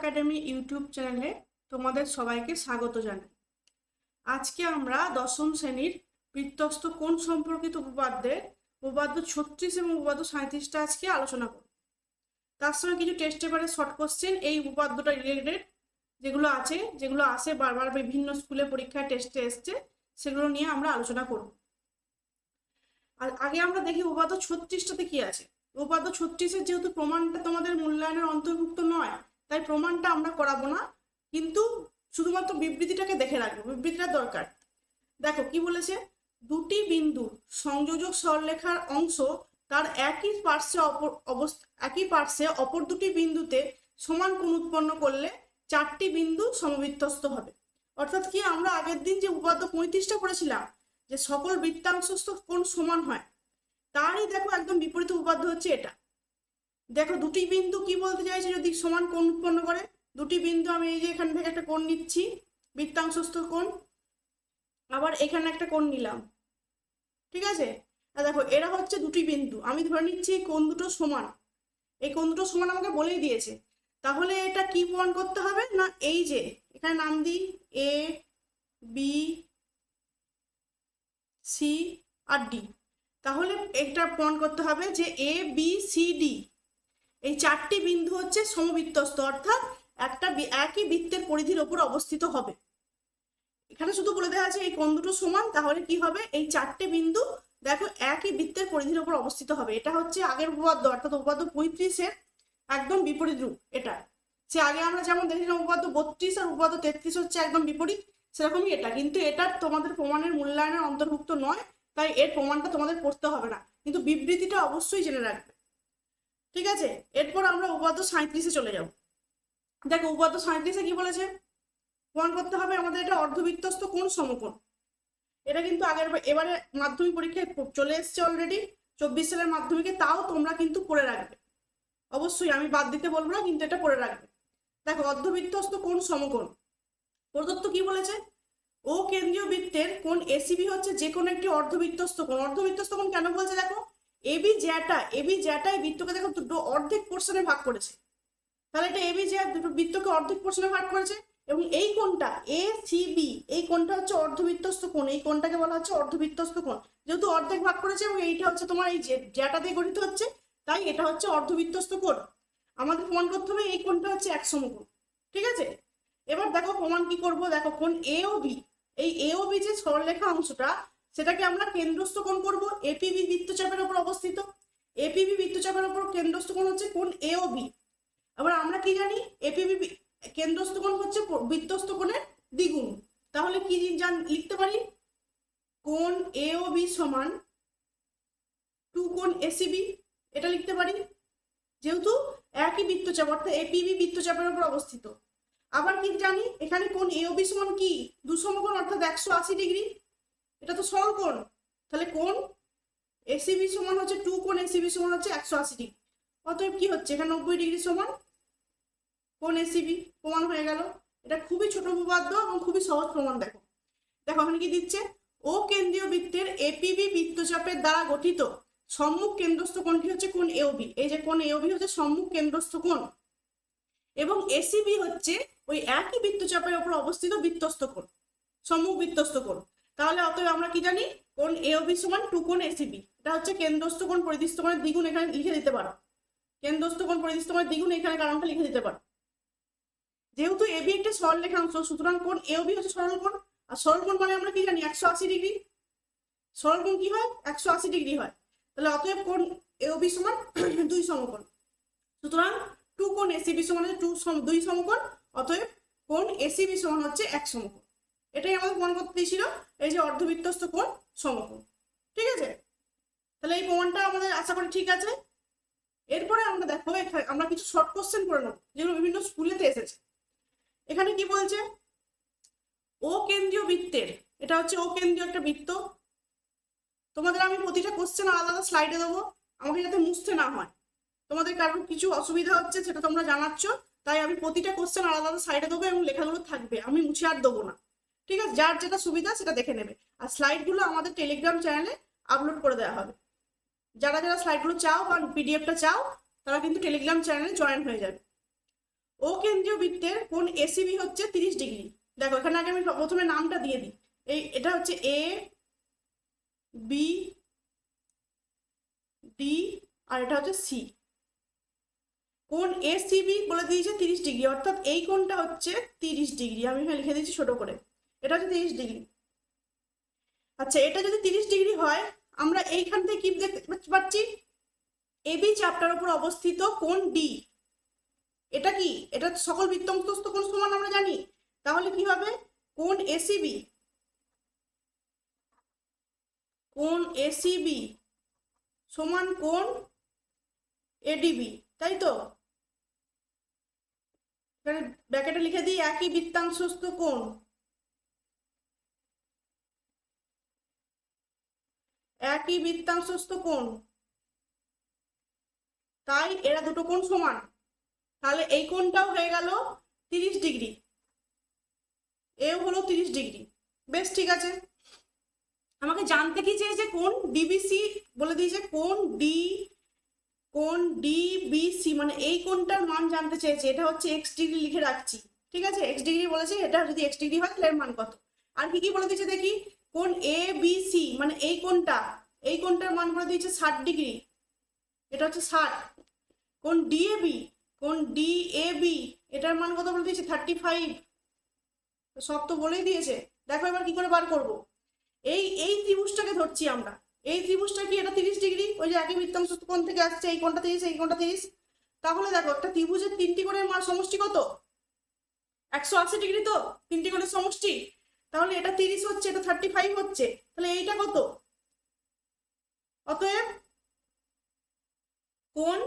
Academy YouTube চ্যানেলে তোমাদের সবাইকে স্বাগত জানাই। আজকে আমরা দশম শ্রেণির বৃত্তস্ত কোণ সম্পর্কিত উপপাদ্যের উপপাদ্য ছত্রিশ এবং উপপাদ্য সাঁত্রিশটা আজকে আলোচনা করব। তার সঙ্গে কিছু টেস্ট পেপারের শর্ট কোশ্চেন এই উপপাদ্যটা রিলেটেড যেগুলো আছে, যেগুলো আসে বারবার বিভিন্ন স্কুলে পরীক্ষায় টেস্টে এসছে, সেগুলো নিয়ে আমরা আলোচনা করব। আর আগে আমরা দেখি উপপাদ্য ছত্রিশটাতে কি আছে। উপপাদ্য ছত্রিশের যেহেতু প্রমাণটা তোমাদের মূল্যায়নের অন্তর্ভুক্ত নয় তাই প্রমাণটা আমরা করাবো না, কিন্তু শুধুমাত্র বিবৃতিটাকে দেখে রাখব, বিবৃতিটা দরকার। দেখো, কি বলেছে? দুটি বিন্দু সংযোজক সরলেখার অংশ তার একই পার্শ্বে অপর অবস্থা একই পার্শ্বে অপর দুটি বিন্দুতে সমান কোণ উৎপন্ন করলে চারটি বিন্দু সমবৃত্তস্ত হবে। অর্থাৎ কি আমরা আগের দিন যে উপাদ্য পঁয়ত্রিশটা পড়েছিলাম, যে সকল বৃত্তাংশস্থ কোণ সমান হয়, তারই দেখো একদম বিপরীত উপাদ্য হচ্ছে এটা। দেখো দুটি বিন্দু কি বলতে চাইছে যদি সমান কোণ উৎপন্ন করে? দুটি বিন্দু আমি এই যে এখান থেকে একটা কোণ নিচ্ছি, বৃত্তাংশস্থ কোণ। আবার এখানে একটা কোণ নিলাম। ঠিক আছে? দেখো, এরা হচ্ছে দুটি বিন্দু। আমি ধরে নিচ্ছি এই কোণ দুটো সমান। এই কোণ দুটো সমান আমাকে বলেই দিয়েছে। তাহলে এটা কি প্রমাণ করতে হবে? না, এই যে, এখানে নাম দিই এ বি সি আর ডি তাহলে এটা প্রমাণ করতে হবে যে এ বি সি ডি এই চারটি বিন্দু হচ্ছে সমবৃত্তস্ত অর্থাৎ একটা একই বৃত্তের পরিধির ওপর অবস্থিত হবে। এখানে শুধু বলে দেওয়া আছে এই কোণ দুটো সমান, তাহলে কি হবে? এই চারটে বিন্দু, দেখো, একই বৃত্তের পরিধির ওপর অবস্থিত হবে। এটা হচ্ছে আগের উপপাদ্য, অর্থাৎ উপপাদ্য পঁয়ত্রিশের একদম বিপরীত রূপ, এটা। সে আগে আমরা যেমন দেখেছিলাম উপপাদ্য বত্রিশ আর উপপাদ্য তেত্রিশ হচ্ছে একদম বিপরীত, সেরকমই এটা। কিন্তু এটা তোমাদের প্রমাণের মূল্যায়নের অন্তর্ভুক্ত নয়, তাই এর প্রমাণটা তোমাদের পড়তে হবে না। কিন্তু বিবৃতিটা অবশ্যই জেনে রাখবে। ঠিক আছে? এরপর আমরা উপাদ্য সাঁত্রিশে চলে যাব। দেখো উপাদ্য সাঁত্রিশে কি বলেছে? প্রমাণ করতে হবে আমাদের এটা অর্ধবিত্তস্ত কোন সমকোণ। এটা কিন্তু আগের এবারে মাধ্যমিক পরীক্ষায় চলে এসছে অলরেডি চব্বিশ সালের মাধ্যমিকে তাও তোমরা কিন্তু পড়ে রাখবে। অবশ্যই আমি বাদ দিতে বলব না, কিন্তু এটা পড়ে রাখবে। দেখো অর্ধবৃত্তস্ত কোন সমকোণ। প্রদত্ত কি বলেছে? ও কেন্দ্রীয় বৃত্তের কোন এসিবি হচ্ছে যে কোনো একটি অর্ধবৃত্তস্ত কোণ। অর্ধবৃত্তস্ত কোণ কেন বলছে দেখো? এবি জ্যাটা এবি জ্যাটা এই বৃত্তকে দেখো দুটো অর্ধেক পোর্শনে ভাগ করেছে। তাহলে এটা এবি জ্যা দুটো বৃত্তকে অর্ধেক পোর্শনে ভাগ করেছে এবং এই কোণটা এ সি বি এই কোণটা হচ্ছে অর্ধবৃত্তস্ত কোণ, এই কোণটাকে বলা হচ্ছে অর্ধবৃত্তস্ত কোণ। যেহেতু অর্ধেক ভাগ করেছে এবং এইটা হচ্ছে তোমার এই জ্যাটা দিয়ে গঠিত হচ্ছে, তাই এটা হচ্ছে অর্ধবৃত্তস্ত কোণ। আমাদের প্রমাণ করতে হবে এই কোণটা হচ্ছে এক সমকোণ, ঠিক আছে? এবার দেখো প্রমাণ কি করব? দেখো কোণ এ ও বি এই এ ও বি যে সরলরেখা অংশটা সেটাকে আমরা কেন্দ্রস্থ কোণ করব? এপিবি বৃত্তচাপের উপর অবস্থিত। এপিবি বৃত্তচাপের উপর কেন্দ্রস্থ কোণ হচ্ছে কোণ এ ও বি আবার আমরা কি জানি? এপিবি কেন্দ্রস্থ কোণ হচ্ছে বৃত্তস্থ কোণের দ্বিগুণ। তাহলে কি জান লিখতে পারি? কোণ এ ও বি সমান টু কোণ এসিবি এটা লিখতে পারি? যেহেতু একই বৃত্তচাপ, অর্থাৎ এপিবি বৃত্তচাপের উপর অবস্থিত। আবার কি জানি? এখানে কোন এ ও বি সমান কি? দু সমকোণ অর্থাৎ একশো আশি ডিগ্রি। এটা তো সরল কোণ। তাহলে কোণ এসিবি সমান হচ্ছে টু, কোণ এসিবি সমান হচ্ছে একশো আশি ডিগ্রি। অতএব কি হচ্ছে? এখানে নব্বই ডিগ্রি সমান কোণ এসিবি প্রমাণ হয়ে গেল। এটা খুবই ছোট উপপাদ্য এবং খুবই সহজ প্রমাণ, দেখো। দেখো ওখানে কি দিচ্ছে? ও কেন্দ্রীয় বৃত্তের এপিবি বৃত্তচাপের দ্বারা গঠিত সম্মুখ কেন্দ্রস্থ কোণটি হচ্ছে কোণ এওবি এই যে কোণ এওবি হচ্ছে সম্মুখ কেন্দ্রস্থ কোণ। এবং এসিবি হচ্ছে ওই একই বৃত্তচাপের উপর অবস্থিত বৃত্তস্থ কোণ, সম্মুখ বৃত্তস্থ কোণ। তাহলে অতএব আমরা কি জানি? কোণ এওবি সমান টু কোণ এসিবি এটা হচ্ছে কেন্দ্রস্থ কোণ পরিদৃষ্ট কোণের দ্বিগুণ এখানে লিখে দিতে পারো। কেন্দ্রস্থ কোণ পরিদৃষ্ট কোণের দ্বিগুণ এখানে কারণটা লিখে দিতে পারো। যেহেতু এবি একটা সরল রেখাংশ, সুতরাং কোণ এওবি হচ্ছে সরল কোণ। আর সরল কোণ মানে আমরা কি জানি? একশো আশি ডিগ্রি। সরল কোণ কি হয়? একশো আশি ডিগ্রি হয়। তাহলে অতএব কোণ এওবি সমান দুই সমকোণ। সুতরাং টু কোণ এসিবি সমান হচ্ছে টু দুই সমকোণ, অতএব কোণ এসিবি সমান হচ্ছে এক সমকোণ। এটাই আমাদের প্রমাণ করতে দিয়েছিল, এই যে অর্ধবৃত্তস্থ কোণ সমকোণ। ঠিক আছে? তাহলে এই প্রমাণটা আমাদের আশা করি ঠিক আছে। এরপরে আমরা দেখো এখানে, আমরা কিছু শর্ট কোশ্চেন করে নেব, যেগুলো বিভিন্ন স্কুলেতে এসেছে। এখানে কি বলছে? ও কেন্দ্রীয় বৃত্তের, এটা হচ্ছে ও কেন্দ্রীয় একটা বৃত্ত। তোমাদের আমি প্রতিটা কোশ্চেন আলাদা আলাদা স্লাইডে দেবো, আমাকে যাতে মুছতে না হয়। তোমাদের কারোর কিছু অসুবিধা হচ্ছে সেটা তোমরা জানাচ্ছ, তাই আমি প্রতিটা কোশ্চেন আলাদা আলাদা সাইডে দেবো এবং লেখাগুলো থাকবে, আমি মুছে আর দেবো না। ঠিক আছে? যার যেটা সুবিধা সেটা দেখে নেবে। আর স্লাইডগুলো আমাদের টেলিগ্রাম চ্যানেলে আপলোড করে দেওয়া হবে। যারা যারা স্লাইডগুলো চাও বা পিডিএফটা চাও, তারা কিন্তু টেলিগ্রাম চ্যানেলে জয়েন হয়ে যাবে। ও কেন্দ্রীয় বৃত্তের কোন এসিবি হচ্ছে তিরিশ ডিগ্রি। দেখো, এখানে আগে আমি প্রথমে নামটা দিয়ে দিই। এই, এটা হচ্ছে এ বি ডি আর এটা হচ্ছে সি কোন এসিবি বলে দিয়েছে তিরিশ ডিগ্রি, অর্থাৎ এই কোনটা হচ্ছে তিরিশ ডিগ্রি। আমি লিখে দিচ্ছি ছোট করে। এটা হচ্ছে তিরিশ ডিগ্রি আচ্ছা এটা যদি তিরিশ ডিগ্রি হয়, আমরা এইখান থেকে কি দেখতে পাচ্ছি এবি চ্যাপ্টার উপর অবস্থিত কোন ডি এটা কি? এটা সকল বৃত্তমস্তস্থ কোন সমান আমরা জানি। তাহলে কি হবে? কোন এসিবি কোন এসিবি সমান কোন এডিবি তাই তো? এখানে ব্র্যাকেটে লিখে দিই, একই বৃত্তাংশস্থ কোণ। একই বৃত্তাংশস্থ কোণ। তাই এরা দুটো কোণ সমান। তাহলে এই কোণটাও হয়ে গেল তিরিশ ডিগ্রি। এও হলো তিরিশ ডিগ্রি। বেশ, ঠিক আছে। আমাকে জানতে কি চেয়েছে? কোন ডিবিসি বলে দিয়েছে কোন ডি কোন ডিবিসি মানে এই কোনটার মান জানতে চেয়েছে। এটা হচ্ছে এক্স ডিগ্রি লিখে রাখছি। ঠিক আছে? এক্স ডিগ্রি বলেছে, এটা যদি এক্স ডিগ্রি হয়, তাহলে মান কত? আর কি কি বলে দিয়েছে দেখি? কোন এ বি সি মানে এই কোনটা এই কোনটার মান বলে দিয়েছে ষাট ডিগ্রি। এটা হচ্ছে ষাট। কোন ডিএবি কোন ডিএবি এটার মান কত বলে দিয়েছে? থার্টি ফাইভ সব তো বলেই দিয়েছে। দেখো এবার কি করে বার করব। এই এই ত্রিভুজটাকে ধরছি আমরা। এই ত্রিভুজটা কি এটা তিরিশ ডিগ্রি? ওই যে একই বৃত্তাংশ কোণ থেকে আসছে, এই কোণটা তিরিশ, এই কোণটা তিরিশ। তাহলে দেখো, একটা ত্রিভুজের তিনটি কোণের মান সমষ্টি কত? একশো আশি ডিগ্রি তো? তিনটি কোণের সমষ্টি। তাহলে এটা তিরিশ হচ্ছে, এটা থার্টি ফাইভ হচ্ছে, তাহলে এইটা কত? অতএব কোন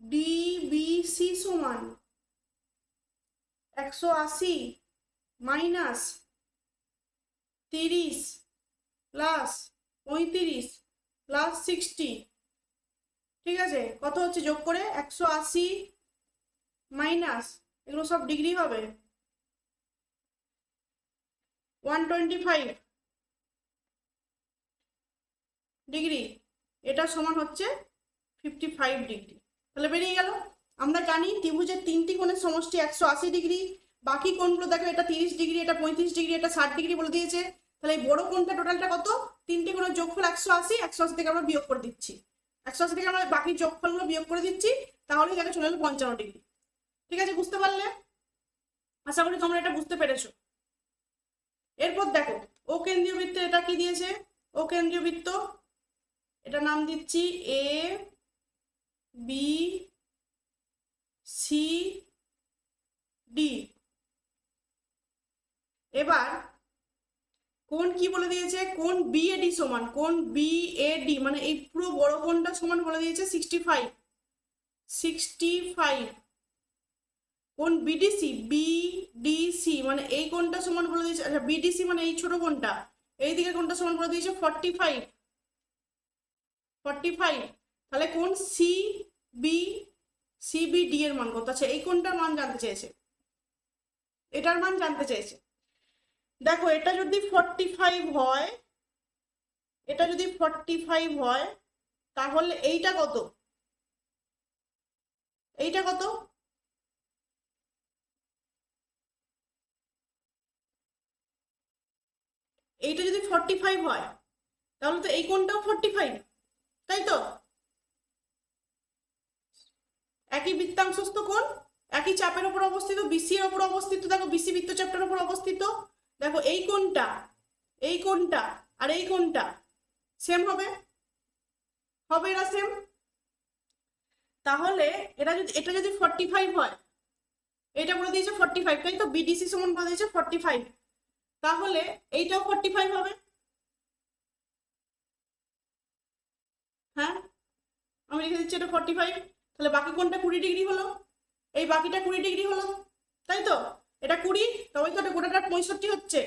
ডিবিসি সমান একশো আশি মাইনাস তিরিশ প্লাস পঁয়ত্রিশ প্লাস সিক্সটি ঠিক আছে? কত হচ্ছে যোগ করে? একশো আশি মাইনাস এগুলো সব ডিগ্রি হবে। ওয়ান টোয়েন্টি ফাইভ ডিগ্রি এটা সমান হচ্ছে ফিফটি ফাইভ ডিগ্রি তাহলে বেরিয়ে গেল। আমরা জানি ত্রিভুজের তিনটি কোণের সমষ্টি একশো আশি ডিগ্রি বাকি কোণগুলো দেখো এটা তিরিশ ডিগ্রি এটা পঁয়ত্রিশ ডিগ্রি এটা ষাট ডিগ্রি বলে দিয়েছে। তাহলে এই বড় কোণটা টোটালটা কত? তিনটে কোণের যোগফল একশো আশি একশো আশি থেকে আমরা বিয়োগ করে দিচ্ছি। একশো আশি থেকে আমরা বাকি যোগফলগুলো বিয়োগ করে দিচ্ছি, তাহলেই দেখে চলে এলো পঞ্চান্ন ডিগ্রি ঠিক আছে, বুঝতে পারলে? আশা করি তোমরা এটা বুঝতে পেরেছ। এরপর দেখো ও কেন্দ্রীয় বৃত্ত এটা কি দিয়েছে? ও কেন্দ্রীয় বৃত্ত এটা নাম দিচ্ছি এ বি সি ডি এবার কোন কি বলে দিয়েছে? কোন বিএডি সমান, কোন বিএডি মানে এই পুরো বড় কোনটা সমান বলে দিয়েছে? সিক্সটি ফাইভ সিক্সটি ফাইভ কোন বিডিসি বিডিসি মানে এই কোনটা সমান বলে দিয়েছে আচ্ছা বিডিসি মানে এই ছোট কোনটা এই দিকে কোনটা সমান বলে দিয়েছে ফর্টি ফাইভ ফর্টি ফাইভ তাহলে কোন সি বি সিবিডি এর মান কত? আচ্ছা এই কোনটার মান জানতে চেয়েছে। এটার মান জানতে চেয়েছে। দেখো, এটা যদি ফর্টি ফাইভ হয়, এটা যদি ফর্টি ফাইভ হয়, তাহলে এইটা কত? এইটা কত? এইটা যদি ফর্টি ফাইভ হয়, তাহলে তো এই কোনটাও ফর্টি ফাইভ তাই তো? একই বৃত্তাংশস্থ কোণ, একই চাপের উপর অবস্থিত বিসি এর উপর অবস্থিত, দেখো বিসি বৃত্তচাপটার উপর অবস্থিত। দেখো এই কোণটা এই কোণটা আর এই কোণটা সেম হবে? হবে এরা সেম তাহলে এটা যদি এটা যদি ফর্টি ফাইভ হয়, এটা বলে দিয়েছে ফর্টি ফাইভ তাই তো? বিডিসি সমান বলে দিয়েছে ফর্টি ফাইভ তাহলে এইটাও ফর্টি ফাইভ হবে। হ্যাঁ? আমি লিখে দিচ্ছি এটা ফর্টি ফাইভ তাহলে বাকি কোনটা কুড়ি ডিগ্রি হলো? এই বাকিটা কুড়ি ডিগ্রি হলো। তাই তো? এটা কুড়ি তবে তো এটা গোটাটা পঁয়ষট্টি হচ্ছে।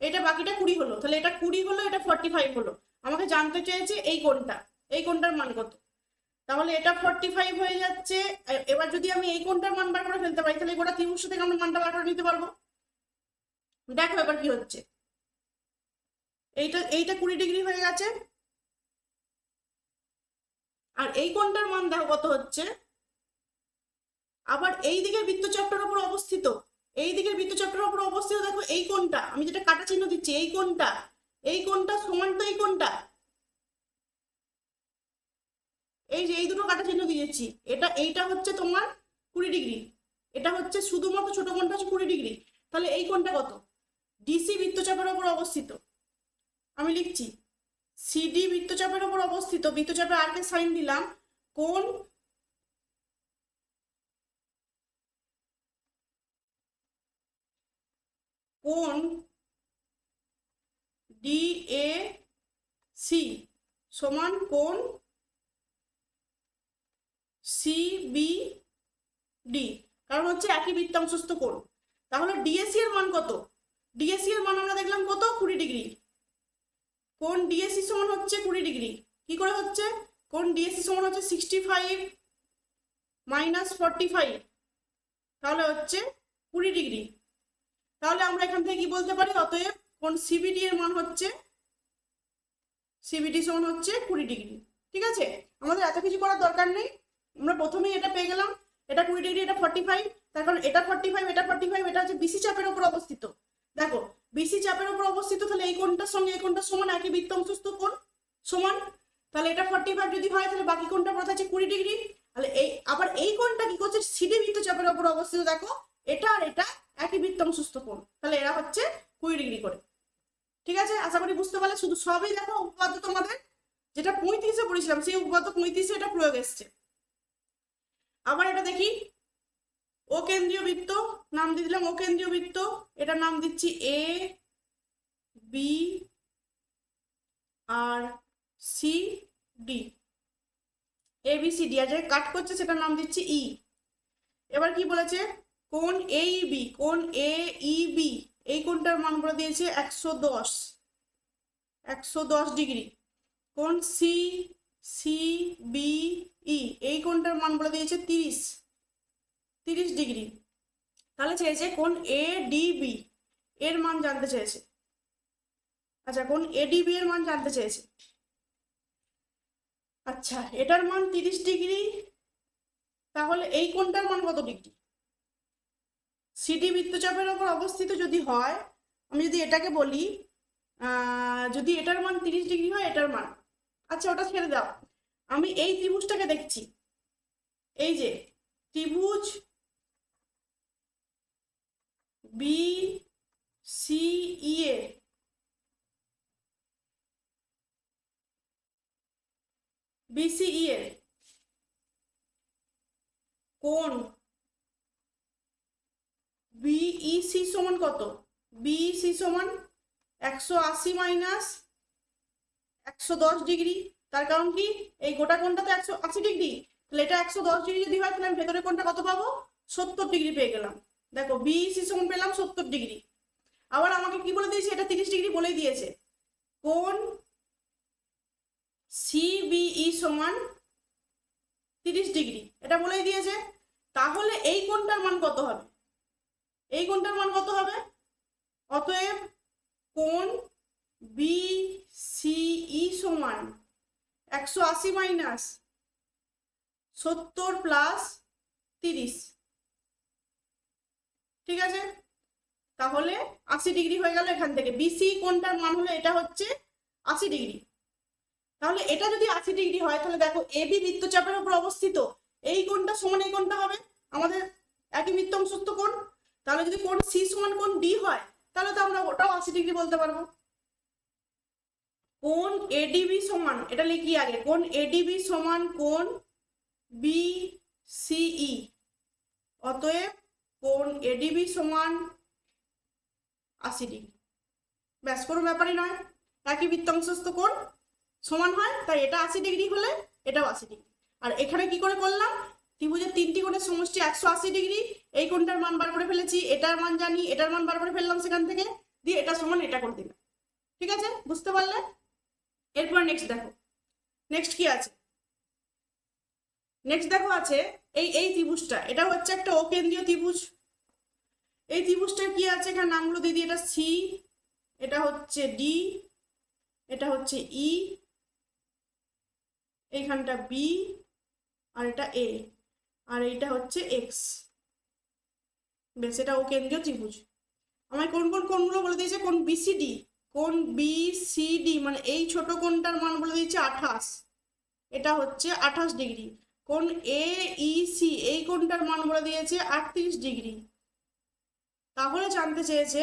এটা বাকিটা কুড়ি হলো। তাহলে এটা কুড়ি হলো, এটা ফর্টি ফাইভ হলো। আমাকে জানতে চেয়েছে এই কোনটা। এই কোনটার মান কত? তাহলে এটা ফর্টি ফাইভ হয়ে যাচ্ছে। এবার যদি আমি এই কোনটার মান বার করে ফেলতে পারি, তাহলে গোটা ত্রিভুজ থেকে আমরা মানটা বার করে নিতে পারব। দেখো এবার কি হচ্ছে। এইটা এইটা কুড়ি ডিগ্রি হয়ে গেছে। আর এই কোনটার মান দেখো কত হচ্ছে। আবার এই দিকের বৃত্তচক্রের উপর অবস্থিত। এই দিকের বৃত্তচক্রের উপর অবস্থিত দেখো এই কোণটা। আমি যেটা কাটা চিহ্ন দিচ্ছি, এই কোণটা। এই কোণটা সমান তো এই কোণটা। এই যে এই দুটো কাটা চিহ্ন দিয়েছি, এটা, এইটা হচ্ছে তোমার কুড়ি ডিগ্রি। এটা হচ্ছে শুধুমাত্র ছোট কোণটা হচ্ছে কুড়ি ডিগ্রি। তাহলে এই কোণটা কত? ডিসি বৃত্তচাপের ওপর অবস্থিত। আমি লিখছি সিডি বৃত্তচাপের ওপর অবস্থিত। বৃত্তচাপে আর কে সাইন দিলাম। কোন কোন ডি এ সি সমান কোন সি বি ডি কারণ হচ্ছে একই বৃত্তাংশস্থ কোণ। তাহলে ডিএসসি এর মান কত? ডিএসসি এর মান আমরা দেখলাম কত? কুড়ি ডিগ্রি। কোন ডিএসসি সমান হচ্ছে কুড়ি ডিগ্রি? কি করে হচ্ছে? কোন ডিএসসি সমান হচ্ছে sixty five minus forty five তাহলে হচ্ছে কুড়ি ডিগ্রি। তাহলে আমরা এখান থেকে কি বলতে পারি? অতএব কোন সিবিডি এর মান হচ্ছে? সিবিডি সমান হচ্ছে কুড়ি ডিগ্রি। ঠিক আছে? আমাদের এত কিছু করার দরকার নেই। আমরা প্রথমেই এটা পেয়ে গেলাম। এটা কুড়ি ডিগ্রি, এটা ফর্টি ফাইভ তার কারণ এটা ফর্টি ফাইভ এটা ফর্টি ফাইভ এটা হচ্ছে বিসি চাপের উপর অবস্থিত। দেখো বিসি চাপের উপর অবস্থিত, তাহলে এই কোণটার সঙ্গে এই কোণটা সমান, একই বৃত্তাংশস্থ কোণ সমান? তাহলে এটা ফর্টি ফাইভ যদি হয়, তাহলে বাকি কোণটা পড়ে থাকছে কুড়ি ডিগ্রি। তাহলে এই, আবার এই কোণটা কি করছে? সিডি বৃত্ত চাপের উপর অবস্থিত, দেখো, এটা আর এটা একই বৃত্তাংশস্থ কোণ। তাহলে এরা হচ্ছে কুড়ি ডিগ্রি করে। ঠিক আছে? আশা করি বুঝতে পারলে? শুধু সবই দেখো উপপাদ্য তোমাদের। যেটা পঁয়ত্রিশে পড়েছিলাম, সেই উপপাদ্য পঁয়ত্রিশে এটা প্রয়োগ এসছে। আবার এটা দেখি ও কেন্দ্রীয় বৃত্ত, নাম দিয়ে দিলাম ও কেন্দ্রীয় বৃত্ত, এটার নাম দিচ্ছি A B R C D A B C D আর যে কাট করছে সেটার নাম দিচ্ছি ই এবার কি বলেছে? কোন এ বি কোন এ ই বি এই কোনটার মান বলে দিয়েছে? একশো দশ। একশো দশ ডিগ্রি। কোন সি সি বি ই এই কোনটার মান বলে দিয়েছে? তিরিশ। তিরিশ ডিগ্রি। তাহলে চেয়েছে কোন এ ডি বি এর মান জানতে চেয়েছে। আচ্ছা কোন এডিবি এর মান জানতে চেয়েছে। আচ্ছা এটার মান তিরিশ ডিগ্রি, তাহলে এই কোনটার মান কত ডিগ্রি? সিডি বৃত্তচাপের ওপর অবস্থিত যদি হয়, আমি যদি এটাকে বলি যদি এটার মান তিরিশ ডিগ্রি হয়, এটার মান। আচ্ছা ওটা ছেড়ে দাও। আমি এই ত্রিভুজটাকে দেখছি। এই যে, ত্রিভুজ B C E A BCE এর কোন? বিইসি সমান কত? বিইসি সমান একশো আশি মাইনাস একশো দশ ডিগ্রি তার কারণ কি? এই গোটা কোণটা তো একশো আশি ডিগ্রি তাহলে এটা একশো দশ ডিগ্রি যদি হয়, তাহলে ভেতরের কোণটা কত পাবো? সত্তর ডিগ্রি পেয়ে গেলাম। দেখো বিইসি সমান পেলাম সত্তর ডিগ্রি আবার আমাকে কি বলে দিয়েছে? এটা তিরিশ ডিগ্রি বলেই দিয়েছে। কোন সিবিই সমান তিরিশ ডিগ্রি এটা বলেই দিয়েছে। তাহলে এই কোণটার মান কত হবে? এই কোণটার মান কত হবে? অতএব কোণ বি সিই সমান একশো আশি মাইনাস সত্তর প্লাস তিরিশ। ঠিক আছে? তাহলে আশি ডিগ্রি হয়ে গেল এখান থেকে। বিসি কোনটার মান হলো? এটা হচ্ছে আশি ডিগ্রি। তাহলে এটা যদি আশি ডিগ্রি হয়, তাহলে দেখো এবি বৃত্তচাপের উপর অবস্থিত। এই কোণটা সমান এই কোণটা হবে। আমাদের একই বৃত্তাংশত্ব কোণ। তাহলে যদি কোণ সি সমান কোণ ডি হয়, তাহলে তো আমরা ওটাও আশি ডিগ্রি বলতে পারব। কোণ এডিবি সমান, এটা লিখি আগে, কোণ এডিবি সমান কোণ বি সিই অতএব কোণ এডিবি সমান আশি ডিগ্রি। ব্যাস, কোনো ব্যাপারই নয়। একই বৃত্তাংশস্থ কোণ সমান হয়, তাই এটা আশি ডিগ্রি হলে এটাও আশি ডিগ্রি। আর এখানে কি করে করলাম? ত্রিভুজের তিনটি কোণের সমষ্টি একশো আশি ডিগ্রি। এই কোণটার মান বার করে ফেলেছি, এটার মান জানি, এটার মান বার করে ফেললাম সেখান থেকে, দিয়ে এটা সমান এটা করে দিলাম। ঠিক আছে? বুঝতে পারলে? এরপর নেক্সট দেখো। নেক্সট কি আছে? নেক্সট দেখো আছে, এই এই ত্রিভুজটা, এটা হচ্ছে একটা অকেন্দ্রীয় ত্রিভুজ। এই ত্রিভুজটার কি আছে? এখানে নামগুলো দিয়ে দিই, এটা সি এটা হচ্ছে ডি এটা হচ্ছে ই এইখানটা বি আর এটা এ আর এইটা হচ্ছে এক্স বেশ, এটা ও কেন্দ্রীয় ত্রিভুজ। আমায় কোন কোন কোনগুলো বলে দিয়েছে? কোন বিসিডি কোন বিসিডি মানে এই ছোট কোনটার মান বলে দিয়েছে আঠাশ। এটা হচ্ছে আঠাশ ডিগ্রি। কোন এ সি এই কোনটার মান বলে দিয়েছে আটত্রিশ ডিগ্রি। তাহলে জানতে চেয়েছে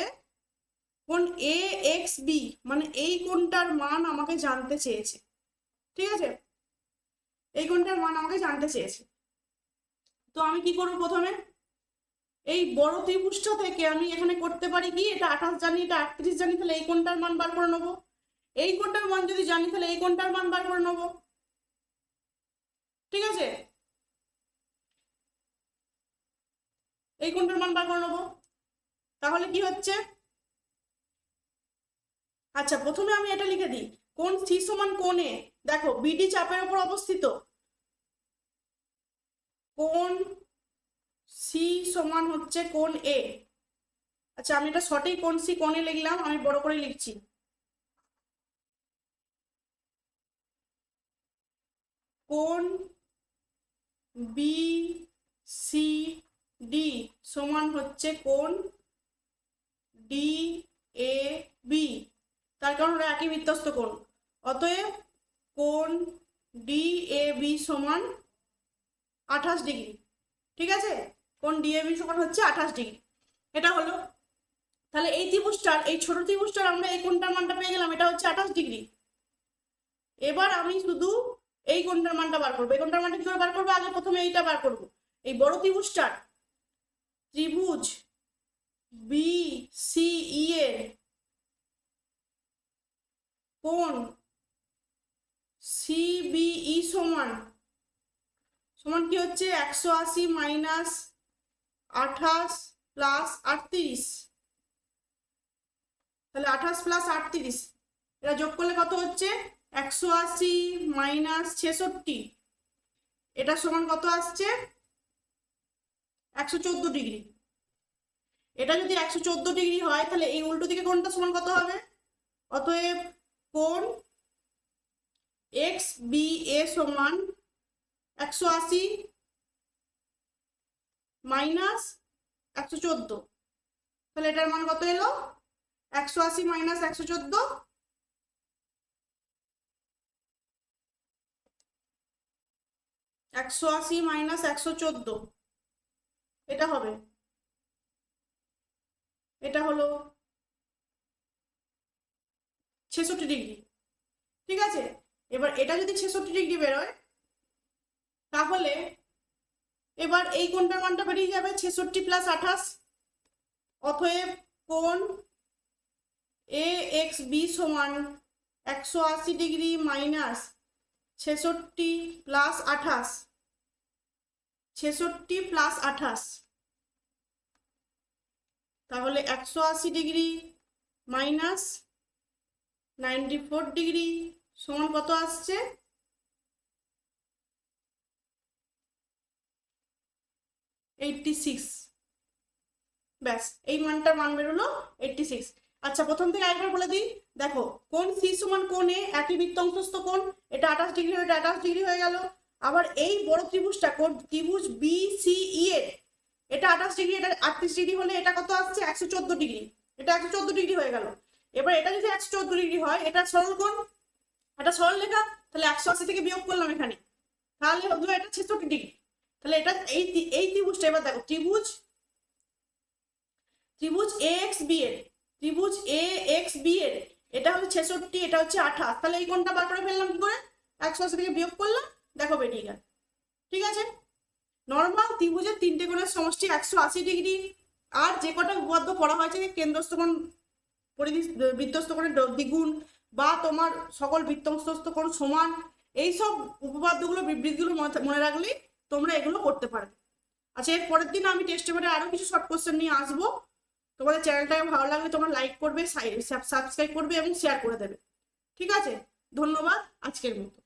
কোন এ এক্স বি মানে এই কোনটার মান আমাকে জানতে চেয়েছে। ঠিক আছে? এই কোনটার মান আমাকে জানতে চেয়েছে। তো আমি কি করব প্রথমে? এই বড় ত্রিভুজটা থেকে আমি এখানে করতে পারি কি? এটা আঠাশ জানি, এটা আটত্রিশ জানি, তাহলে এই কোনটার মান বার করে নেব। এই কোনটার মান যদি জানি, তাহলে এই কোনটার মান বার করে নেব। ঠিক আছে? এই কোণটার মান বার করে নেব? তাহলে কি হচ্ছে? আচ্ছা প্রথমে আমি এটা লিখে দিই। কোন সি সমান এ দেখো বিডি চাপের উপর অবস্থিত। কোন সি সমান হচ্ছে কোন এ আচ্ছা আমি এটা সঠিক কোন সি কোণে লিখলাম, আমি বড় করে লিখছি। কোন বি সি ডি সমান হচ্ছে কোন? ডি এ বি তার কারণ ওরা একই বৃত্তস্ত কোণ। অতএব কোন ডি এ বি সমান আঠাশ ডিগ্রি। ঠিক আছে? কোন ডি এ বি সমান হচ্ছে আঠাশ ডিগ্রি। এটা হলো। তাহলে এই ত্রিভুজটার, এই ছোট ত্রিভুজটার আমরা এই কোণটার মানটা পেয়ে গেলাম। এটা হচ্ছে আঠাশ ডিগ্রি। এবার আমি শুধু এই কোণটার মানটা বার করব, এই কোণটার মানটা কি করে বার করব? আগে প্রথমে এইটা বার করব। এই বড় ত্রিভুজটার ত্রিভুজ বি সি ই কোণ সিবিই সমান সমান কি হচ্ছে? একশো আশি মাইনাস আঠাশ প্লাস আটত্রিশ। তাহলে আঠাশ প্লাস আটত্রিশ, এটা যোগ করলে কত হচ্ছে? একশো আশি মাইনাস ছেষট্টি। এটা সমান কত আসছে? একশো চোদ্দ ডিগ্রি। এটা যদি একশো চোদ্দ ডিগ্রি হয়, তাহলে এই উল্টো দিকে কোনটা সমান কত হবে? অতএব কোণ এক্স বি এ সমান একশো আশি মাইনাস একশো চোদ্দ। তাহলে এটার মান কত এলো? একশো আশি মাইনাস একশো চোদ্দ একশো আশি মাইনাস একশো চোদ্দ। এটা হবে। এটা হলো ছেষট্টি ডিগ্রি। ঠিক আছে? এবার এটা যদি ছেষট্টি ডিগ্রি বেরোয়, তাহলে এবার এই কোণটার মানটা বেরিয়ে যাবে ছেষট্টি প্লাস আঠাশ। অতএব কোণ এ এক্স বি সমান একশো আশি ডিগ্রি মাইনাস ছেষট্টি প্লাস আঠাশ। ছেষট্টি প্লাস আঠাশ। তাহলে একশো আশি degree minus ninety four degree সমান কত আসছে? এইটটি সিক্স ব্যাস, এই মানটার মান বেরোলো এইটটি সিক্স আচ্ছা প্রথম থেকে আরেকবার বলে দিই, দেখো, কোন সি সমান কোন এ একই বৃত্ত অংশস্থ কোন এটা আঠাশ ডিগ্রি এটা আঠাশ ডিগ্রি হয়ে গেল। আবার এই বড় ত্রিভুজটা কোন, ত্রিভুজ বি সি ই এর এটা আঠাশ ডিগ্রি, এটা আটত্রিশ ডিগ্রি হলে এটা কত আসছে? একশো চোদ্দ ডিগ্রি। এটা একশো চোদ্দ ডিগ্রি হয়ে গেল। এবার এটা যদি একশো চোদ্দ ডিগ্রি হয়, এটা সরল কোণ, এটা সরল লেখা তাহলে একশো আশি থেকে বিয়োগ করলাম এখানে। তাহলে হলো এটা ছেষট্টি ডিগ্রি। তাহলে এটা এই এই ত্রিভুজটা, এবার দেখো, ত্রিভুজ ত্রিভুজ এ এক্স বি এর ত্রিভুজ এ এক্স বি এর। এটা হচ্ছে ছেষট্টি, এটা হচ্ছে আঠাশ। তাহলে এই কোনটা বার করে ফেললাম কি করে? একশো আশি থেকে বিয়োগ করলাম, দেখো বেরিয়ে গেল। ঠিক আছে? নর্মাল ত্রিভুজের তিনটে কোণের সমষ্টি একশো আশি ডিগ্রি। আর যে কটা উপপাদ্য পড়া হয়েছে, কেন্দ্রস্থ কোণ পরিধি বৃত্তস্থ কোণের দ্বিগুণ বা তোমার সকল বৃত্তস্থ কোণ সমান এই সব উপপাদ্যগুলো, বিবৃতিগুলো মনে রাখলেই তোমরা এগুলো করতে পারবে। আচ্ছা এর পরের দিন আমি টেস্ট পেপারে আরও কিছু শর্ট কোশ্চেন নিয়ে আসব। তোমাদের চ্যানেলটাকে ভালো লাগলে তোমরা লাইক করবে সাবস্ক্রাইব করবে এবং শেয়ার করে দেবে। ঠিক আছে? ধন্যবাদ আজকের মতো।